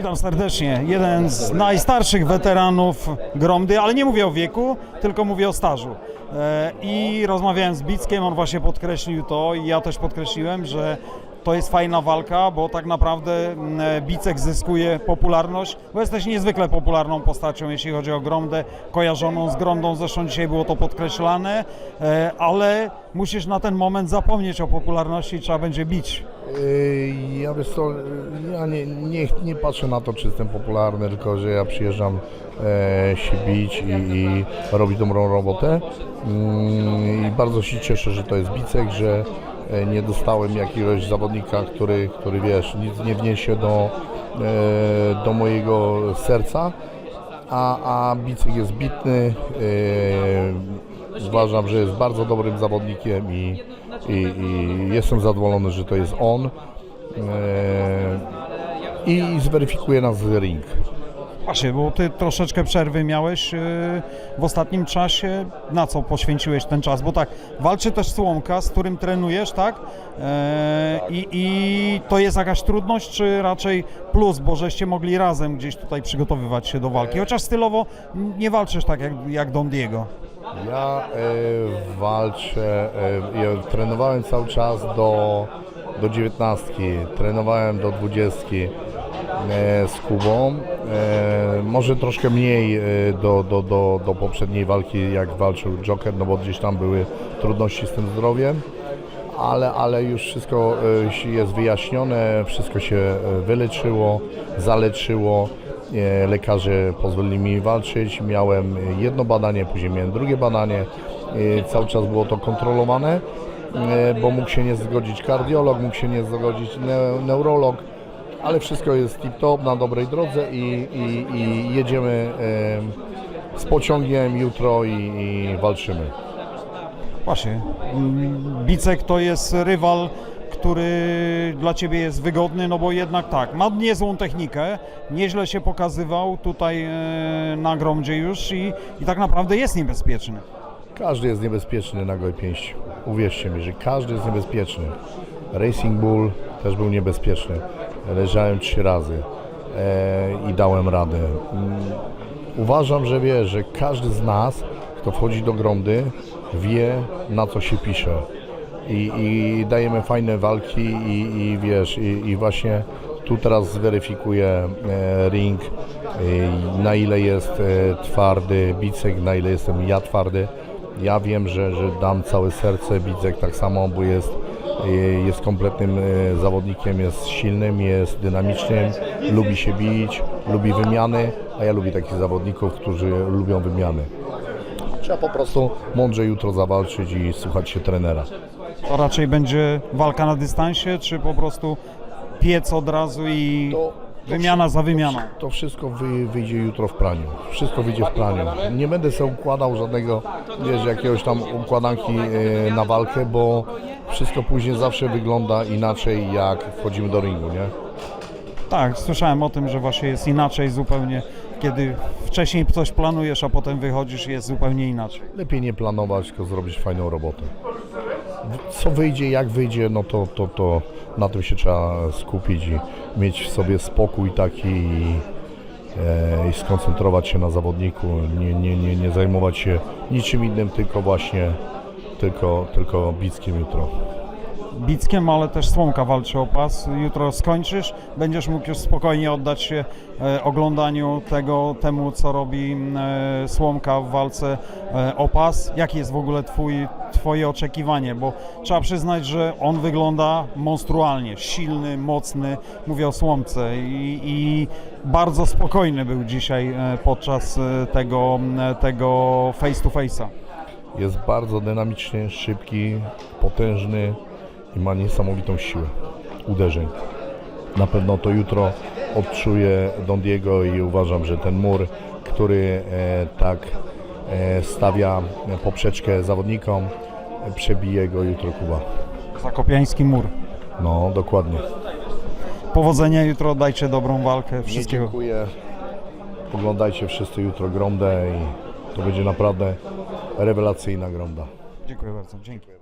Witam serdecznie. Jeden z najstarszych weteranów Gromdy, ale nie mówię o wieku, tylko mówię o stażu. E, I rozmawiałem z Bickiem, on właśnie podkreślił to i ja też podkreśliłem, że to jest fajna walka, bo tak naprawdę mm, e, Bicek zyskuje popularność, bo jesteś niezwykle popularną postacią, jeśli chodzi o Gromdę, kojarzoną z Gromdą, zresztą dzisiaj było to podkreślane, e, ale musisz na ten moment zapomnieć o popularności i trzeba będzie bić. Ja wiesz ja nie, nie, nie patrzę na to, czy jestem popularny, tylko że ja przyjeżdżam e, się bić i, i robić dobrą robotę. Mm, I bardzo się cieszę, że to jest Bicek, że nie dostałem jakiegoś zawodnika, który, który wiesz, nic nie wniesie do, e, do mojego serca. A, a Bicek jest bitny. E, uważam, że jest bardzo dobrym zawodnikiem i, i, i jestem zadowolony, że to jest on. E, I zweryfikuje nas ring. Właśnie, bo ty troszeczkę przerwy miałeś yy, w ostatnim czasie. Na co poświęciłeś ten czas? Bo tak, walczy też Słomka, z którym trenujesz, tak? E, I, I to jest jakaś trudność, czy raczej plus, bo żeście mogli razem gdzieś tutaj przygotowywać się do walki? Chociaż stylowo nie walczysz tak jak, jak Don Diego. Ja e, walczę, e, ja trenowałem cały czas do, do 19, trenowałem do 20 e, z Kubą. E, może troszkę mniej e, do, do, do, do poprzedniej walki, jak walczył Joker, no bo gdzieś tam były trudności z tym zdrowiem. Ale, ale już wszystko e, jest wyjaśnione, wszystko się e, wyleczyło, zaleczyło. E, Lekarze pozwolili mi walczyć. Miałem jedno badanie, później miałem drugie badanie. E, Cały czas było to kontrolowane, e, bo mógł się nie zgodzić kardiolog, mógł się nie zgodzić ne- neurolog, ale wszystko jest tip-top, na dobrej drodze i, i, i jedziemy e, z pociągiem jutro i, i walczymy. Właśnie, Bicek to jest rywal, który dla Ciebie jest wygodny, no bo jednak tak, ma niezłą technikę, nieźle się pokazywał tutaj e, na gromdzie już i, i tak naprawdę jest niebezpieczny. Każdy jest niebezpieczny na gołej pięści. Uwierzcie mi, że każdy jest niebezpieczny. Racing Bull też był niebezpieczny. Leżałem trzy razy e, i dałem radę. Mm, Uważam, że wie, że każdy z nas, kto wchodzi do gromdy, wie na co się pisze. I, i dajemy fajne walki i, i wiesz, i, i właśnie tu teraz zweryfikuję e, ring, e, na ile jest twardy Bicek, na ile jestem ja twardy. Ja wiem, że, że dam całe serce, Bicek tak samo, bo jest, jest kompletnym e, zawodnikiem, jest silnym, jest dynamicznym, lubi się bić, lubi wymiany, a ja lubię takich zawodników, którzy lubią wymiany. Trzeba po prostu mądrze jutro zawalczyć i słuchać się trenera. To raczej będzie walka na dystansie, czy po prostu piec od razu i To- wymiana za wymianą? To wszystko wy, wyjdzie jutro w praniu. Wszystko wyjdzie w praniu. Nie będę sobie układał żadnego, wiesz, jakiegoś tam układanki e, na walkę, bo wszystko później zawsze wygląda inaczej, jak wchodzimy do ringu, nie? Tak, słyszałem o tym, że właśnie jest inaczej zupełnie, kiedy wcześniej coś planujesz, a potem wychodzisz jest zupełnie inaczej. Lepiej nie planować, tylko zrobić fajną robotę. Co wyjdzie, jak wyjdzie, no to, to, to na tym się trzeba skupić i mieć w sobie spokój taki i, e, i skoncentrować się na zawodniku, nie, nie, nie, nie zajmować się niczym innym, tylko właśnie tylko, tylko bickiem jutro. Bickiem, ale też Słomka walczy o pas. Jutro skończysz, będziesz mógł już spokojnie oddać się e, oglądaniu tego, temu, co robi e, Słomka w walce e, o pas. Jakie jest w ogóle twój, Twoje oczekiwanie? Bo trzeba przyznać, że on wygląda monstrualnie, silny, mocny, mówię o Słomce i, i bardzo spokojny był dzisiaj e, podczas e, tego, e, tego face to face'a. Jest bardzo dynamiczny, szybki, potężny i ma niesamowitą siłę uderzeń. Na pewno to jutro odczuje Don Diego i uważam, że ten mur, który tak stawia poprzeczkę zawodnikom, e, przebije go jutro Kuba. Zakopiański mur. No, dokładnie. Powodzenia jutro, dajcie dobrą walkę, wszystkiego. Dziękuję. Oglądajcie wszyscy jutro Gromdę i to będzie naprawdę rewelacyjna Gromda. Dziękuję bardzo, dzięki.